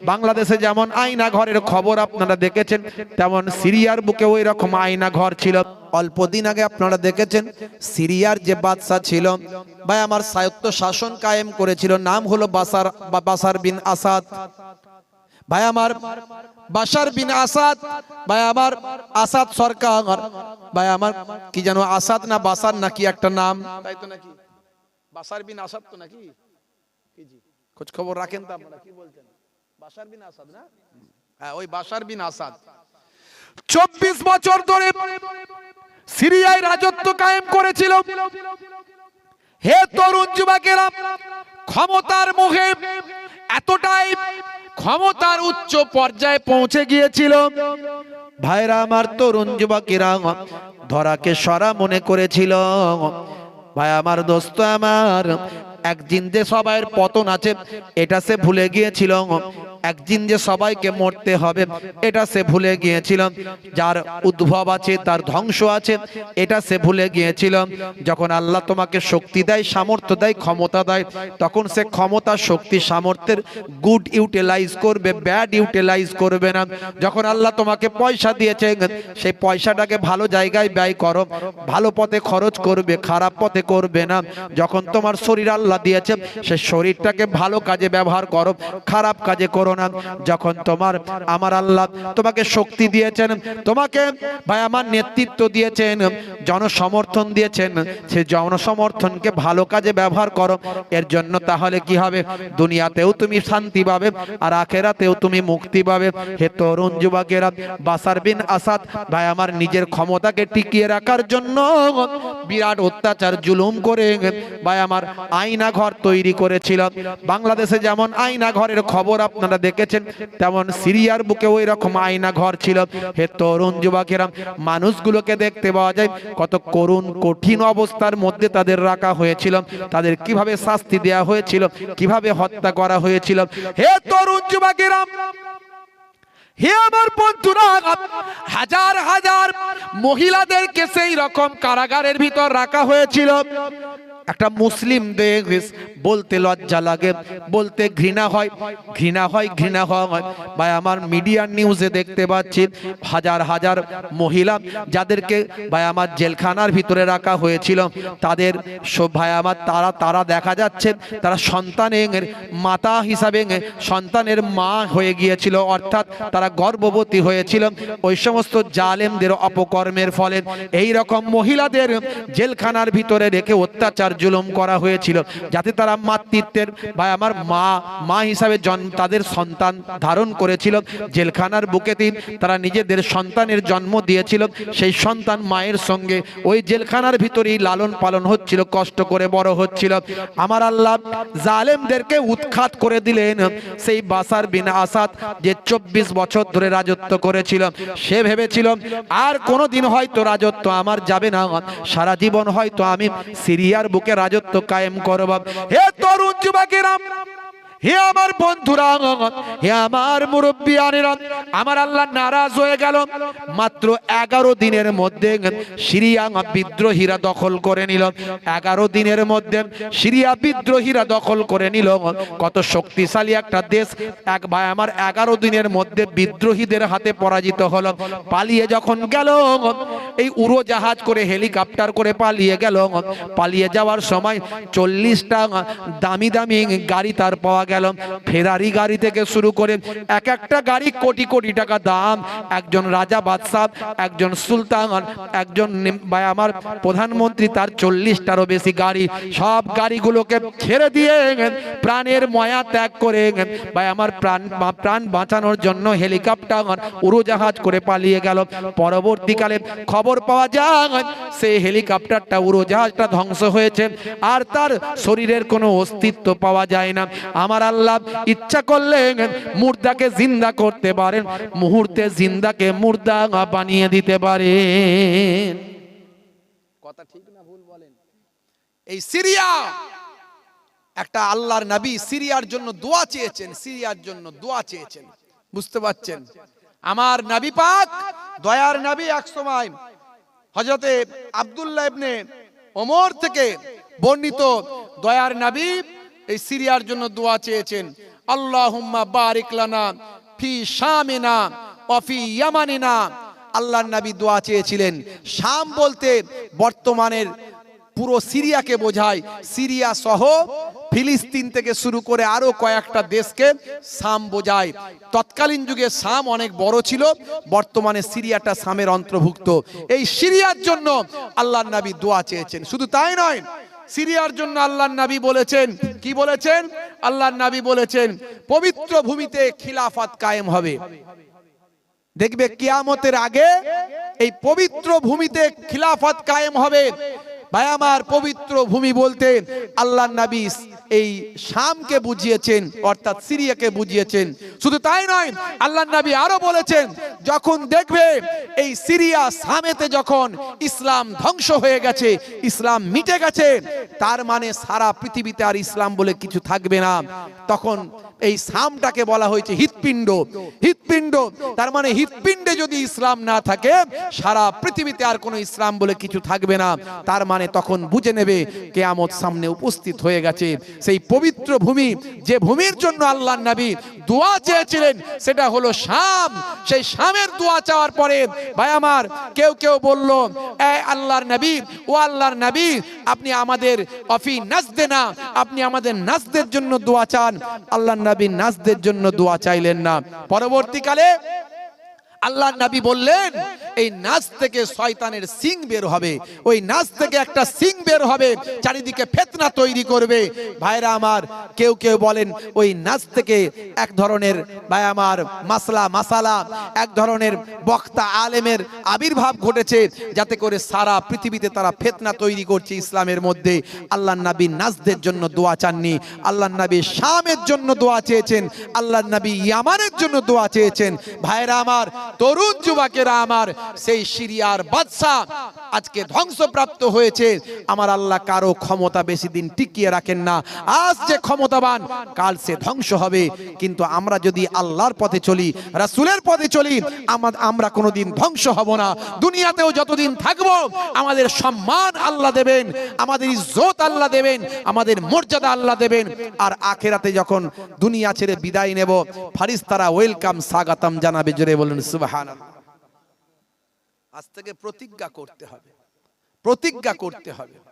বাংলাদেশে যেমন আয়না ঘরের খবর আপনারা দেখেছেন, তেমন সিরিয়ার বুকে ওই রকম আয়না ঘর ছিল। অল্প দিন আগে আপনারা দেখেছেন, সিরিয়ার যে বাদশা ছিল, ভাই আমার সায়ত্ব শাসন কায়েম করেছিল, নাম হলো বাসার বাসার বিন আসাদ। ভাই আমার বাসার বিন আসাদ, ভাই আমার আসাদ সরকার, ভাই আমার কি যেন আসাদ না বাসার নাকি একটা নাম। তাই তো নাকি? বাসার বিন আসাদ তো নাকি? খোঁজ খবর রাখেন তো আপনারা, কি বলছেন? হ্যাঁ চব্বিশ বছর ধরে সিরিয়ায় রাজত্ব কায়েম করেছিল। হে তরুণ যুবকেরা, ক্ষমতার মুখে এতটাই ক্ষমতার উচ্চ পর্যায়ে পৌঁছে গিয়েছিল। ভাইরা আমার তরুণ যুবকেরা, ধরাকে সরা মনে করেছিল। ভাই, আমার দোস্ত আমার, একদিন যে সবাইয়ের পতন আছে, এটা সে ভুলে গিয়েছিল। একদিন যে সবাইকে মরতে হবে, এটা সে ভুলে গিয়েছিল যার উদ্ভব আছে, তার ধ্বংস আছে, এটা সে ভুলে গিয়েছিল যখন আল্লাহ তোমাকে শক্তি দেয়, সামর্থ্য দেয়, ক্ষমতা দেয়, তখন সে ক্ষমতা, শক্তি, সামর্থ্যের গুড ইউটিলাইজ করবে ব্যাড ইউটিলাইজ করবে না। যখন আল্লাহ তোমাকে পয়সা দিয়েছে, সেই পয়সাটাকে ভালো জায়গায় ব্যয় করো, ভালো পথে খরচ করবে, খারাপ পথে করবে না। যখন তোমার শরীর আল্লাহ দিয়েছে, সেই শরীরটাকে ভালো কাজে ব্যবহার করো, খারাপ কাজে করো না যখন তোমার, আমার আল্লাহ তোমাকে শক্তি দিয়েছেন, তোমাকে ভাই আমার নেতৃত্ব দিয়েছেন, জনসমর্থন দিয়েছেন সেই জনসমর্থনকে ভালো কাজে ব্যবহার করো। এর জন্য তাহলে কি হবে? দুনিয়াতেও তুমি শান্তি পাবে আর আখেরাতেও তুমি মুক্তি পাবে। হে তরুণ যুবকেরা বাসার বিন আসাদ, ভাই আমার নিজের ক্ষমতাকে টিকিয়ে রাখার জন্য বিরাট অত্যাচার, জুলুম করে ভাই আমার আয়না ঘর তৈরি করেছিল। বাংলাদেশে যেমন আয়না ঘরের খবর আপনারা দেখেছেন, তেমন সিরিয়ার বুকে ওই রকম আয়না ঘর ছিল। হে তরুণ যুবকেরা, মানুষগুলোকে দেখতে পাওয়া যায়, কত করুণ, কঠিন অবস্থার মধ্যে তাদের রাখা হয়েছিল। তাদের কীভাবে শাস্তি দেয়া হয়েছিল, কীভাবে হত্যা করা হয়েছিল। হে তরুণ যুবকেরা, হে হাজার হাজার মহিলাদেরকে সেই রকম কারাগারের ভিতর রাখা হয়েছিল। একটা মুসলিম দেশ বলতে লজ্জা লাগে, বলতে ঘৃণা হয় ঘৃণা হয় ঘৃণা হয়। ভাই, আমার মিডিয়ার নিউজে দেখতে পাচ্ছি, হাজার হাজার মহিলা যাদেরকে, ভাই, আমার জেলখানার ভিতরে রাখা হয়েছিল, তাদের ভাই, আমার তারা তারা দেখা যাচ্ছে, তারা সন্তান সন্তানের মাতা হিসাবে সন্তানের মা হয়ে গিয়েছিল, অর্থাৎ তারা গর্ভবতী হয়েছিল। ওই সমস্ত জালেমদের অপকর্মের ফলে এই রকম মহিলাদের জেলখানার ভিতরে রেখে অত্যাচার জুলুম করা হয়েছিল। যাতে তারা মাতৃত্বের বা আমার মা মা হিসাবে জন্ম তাদের সন্তান ধারণ করেছিল। জেলখানার বুকেতেই তারা নিজেদের সন্তানের জন্ম দিয়েছিল। সেই সন্তান মায়ের সঙ্গে ওই জেলখানার ভিতরেই লালন পালন হচ্ছিল, কষ্ট করে বড় হচ্ছিল। আমার আল্লাহ জালেমদেরকে উৎখাত করে দিলেন। সেই বাসার বিন আসাদ যে চব্বিশ বছর ধরে রাজত্ব করেছিল, সে ভেবেছিল, আর কোনোদিন হয়তো রাজত্ব আমার যাবে না। সারা জীবন হয়তো আমি সিরিয়ার বুকে রাজত্ব কায়েম করব হে তরুণ যুবকেরা হে আমার বন্ধুরা, হে আমার মুরব্বিয়ানেরা, আমার আল্লাহ নারাজ হয়ে গেল। মাত্র এগারো দিনের মধ্যে সিরিয়া বিদ্রোহীরা দখল করে নিল। এগারো দিনের মধ্যে সিরিয়া বিদ্রোহীরা দখল করে নিল। কত শক্তিশালী একটা দেশ। এক ভাই আমার এগারো দিনের মধ্যে বিদ্রোহীদের হাতে পরাজিত হলো। পালিয়ে যখন গেল এই উড়োজাহাজ করে হেলিকপ্টার করে পালিয়ে গেল। পালিয়ে যাওয়ার সময় চল্লিশটা দামি দামি গাড়ি তার পাওয়া গেল। ফেরারি গাড়ি থেকে শুরু করে এক একটা গাড়ি কোটি কোটি টাকা দাম। একজন রাজা বাদশাহ, একজন সুলতান, একজন আমার প্রধানমন্ত্রী, তার চল্লিশটারও বেশি গাড়ি। সব গাড়িগুলোকে ছেড়ে দিয়ে প্রাণের ময়া ত্যাগ করে বা আমার প্রাণ প্রাণ বাঁচানোর জন্য হেলিকপ্টার, উড়োজাহাজ করে পালিয়ে গেল। পরবর্তীকালে খবর পাওয়া যায় সেই হেলিকপ্টারটা, উড়োজাহাজটা ধ্বংস হয়েছে, আর তার শরীরের কোনো অস্তিত্ব পাওয়া যায় না। আমার আল্লাহ ইচ্ছা করলে মুর্দাকে জিন্দা করতে পারেন, মুহূর্তে জিন্দাকে মুর্দা বানিয়ে দিতে পারেন। কথা ঠিক না ভুল বলেন। এই সিরিয়া, একটা আল্লাহর নবী সিরিয়ার জন্য দোয়া চেয়েছেন, সিরিয়ার জন্য দোয়া চেয়েছেন। বুঝতে পারছেন? আমার নবী পাক, দয়ার নবী এক সময় হজরতে আবদুল্লাহ ইবনে ওমর থেকে বর্ণিত দয়ার নাবিব এই সিরিয়ার জন্য দোয়া চেয়েছেন, আল্লাহুম্মা বারিক লানা ফি শামিনা ওয়া ফি ইয়ামানিনা। আল্লাহর নবী দোয়া চেয়েছিলেন, শাম বলতে বর্তমানের পুরো সিরিয়াকে বোঝায়। সিরিয়া সহ ফিলিস্তিন থেকে শুরু করে আরও কয়েকটা দেশকে সাম বোঝায়। তৎকালীন যুগে সাম অনেক বড় ছিল, বর্তমানে সিরিয়াটা সামের অন্তর্ভুক্ত। এই সিরিয়ার জন্য আল্লাহর নবী দোয়া চেয়েছেন। শুধু তাই নয়, সিরিয়ার জন্য আল্লাহর নবী বলেছেন, কি বলেছেন? আল্লাহর নবী বলেছেন, পবিত্র ভূমিতে খিলাফত কায়েম হবে। দেখবে কিয়ামতের আগে এই পবিত্র ভূমিতে খিলাফত কায়েম হবে। ভাই, আমার পবিত্র ভূমি বলতে আল্লাহ নবী এই শামকে বুঝিয়েছেন, অর্থাৎ সিরিয়াকে বুঝিয়েছেন। শুধু তাই নয়, আল্লাহ নবী আরও বলেছেন, যখন দেখবে এই সিরিয়া সামেতে যখন ইসলাম ধ্বংস হয়ে গেছে, ইসলাম মিটে গেছে, তার মানে সারা পৃথিবীতে আর ইসলাম বলে কিছু থাকবে না। তখন এই সামটাকে বলা হয়েছে হৃৎপিণ্ড হৃৎপিণ্ড, তার মানে হৃৎপিণ্ডে যদি ইসলাম না থাকে, সারা পৃথিবীতে আর কোনো ইসলাম বলে কিছু থাকবে না। তার মানে তখন বুঝে নেবে কেয়ামত সামনে উপস্থিত হয়ে গেছে। সেই পবিত্র ভূমি, যে ভূমির জন্য আল্লাহ নবী দোয়া চেয়েছিলেন, সেটা হলো শাম। সেই শামের দোয়া চাওয়ার পরে, ভাই আমার, কেউ কেউ বলল, এ আল্লাহর নবী, ও আল্লাহর নবী, আপনি আমাদের অফি নাজদে না, আপনি আমাদের নাজদের জন্য দোয়া চান। আল্লাহ নবী নাজদের জন্য দোয়া চাইলেন না। পরবর্তীকালে আল্লাহ নবী বললেন, এই নাচ থেকে শয়তানের সিং বের হবে। ওই নাচ থেকে একটা সিং বের হবে, চারিদিকে ফেতনা তৈরি করবে। ভাইরা আমার, কেউ কেউ বলেন, ওই নাচ থেকে এক ধরনের ভাই আমার মাসলা, মাসালা, এক ধরনের বক্তা আলেমের আবির্ভাব ঘটেছে, যাতে করে সারা পৃথিবীতে তারা ফেতনা তৈরি করছে ইসলামের মধ্যে। আল্লাহ নবী নাচদের জন্য দোয়া চাননি, আল্লাহ নবী শামের জন্য দোয়া চেয়েছেন, আল্লাহ নবী ইয়ামানের জন্য দোয়া চেয়েছেন। ভাইরা আমার তরুণ যুবকেরা আমার, সেই সিরিয়ার বাদশা আজকে ধ্বংসপ্রাপ্ত হয়েছে। আমার আল্লাহ কারও ক্ষমতা বেশি দিন টিকিয়ে রাখেন না। আজ যে ক্ষমতাবান, কাল সে ধ্বংস হবে। কিন্তু আমরা যদি আল্লাহর পথে চলি, রাসূলের পথে চলি, আমা- আমরা কোনোদিন ধ্বংস হব না। দুনিয়াতেও যতদিন থাকব, আমাদের সম্মান আল্লাহ দেবেন, আমাদের ইজ্জত আল্লাহ দেবেন, আমাদের মর্যাদা আল্লাহ দেবেন। আর আখেরাতে যখন দুনিয়া ছেড়ে বিদায় নেব, ফারিস্তারা ওয়েলকাম স্বাগতম জানাবে। জোরে বলুন আজ থেকে প্রতিজ্ঞা করতে হবে। প্রতিজ্ঞা করতে হবে।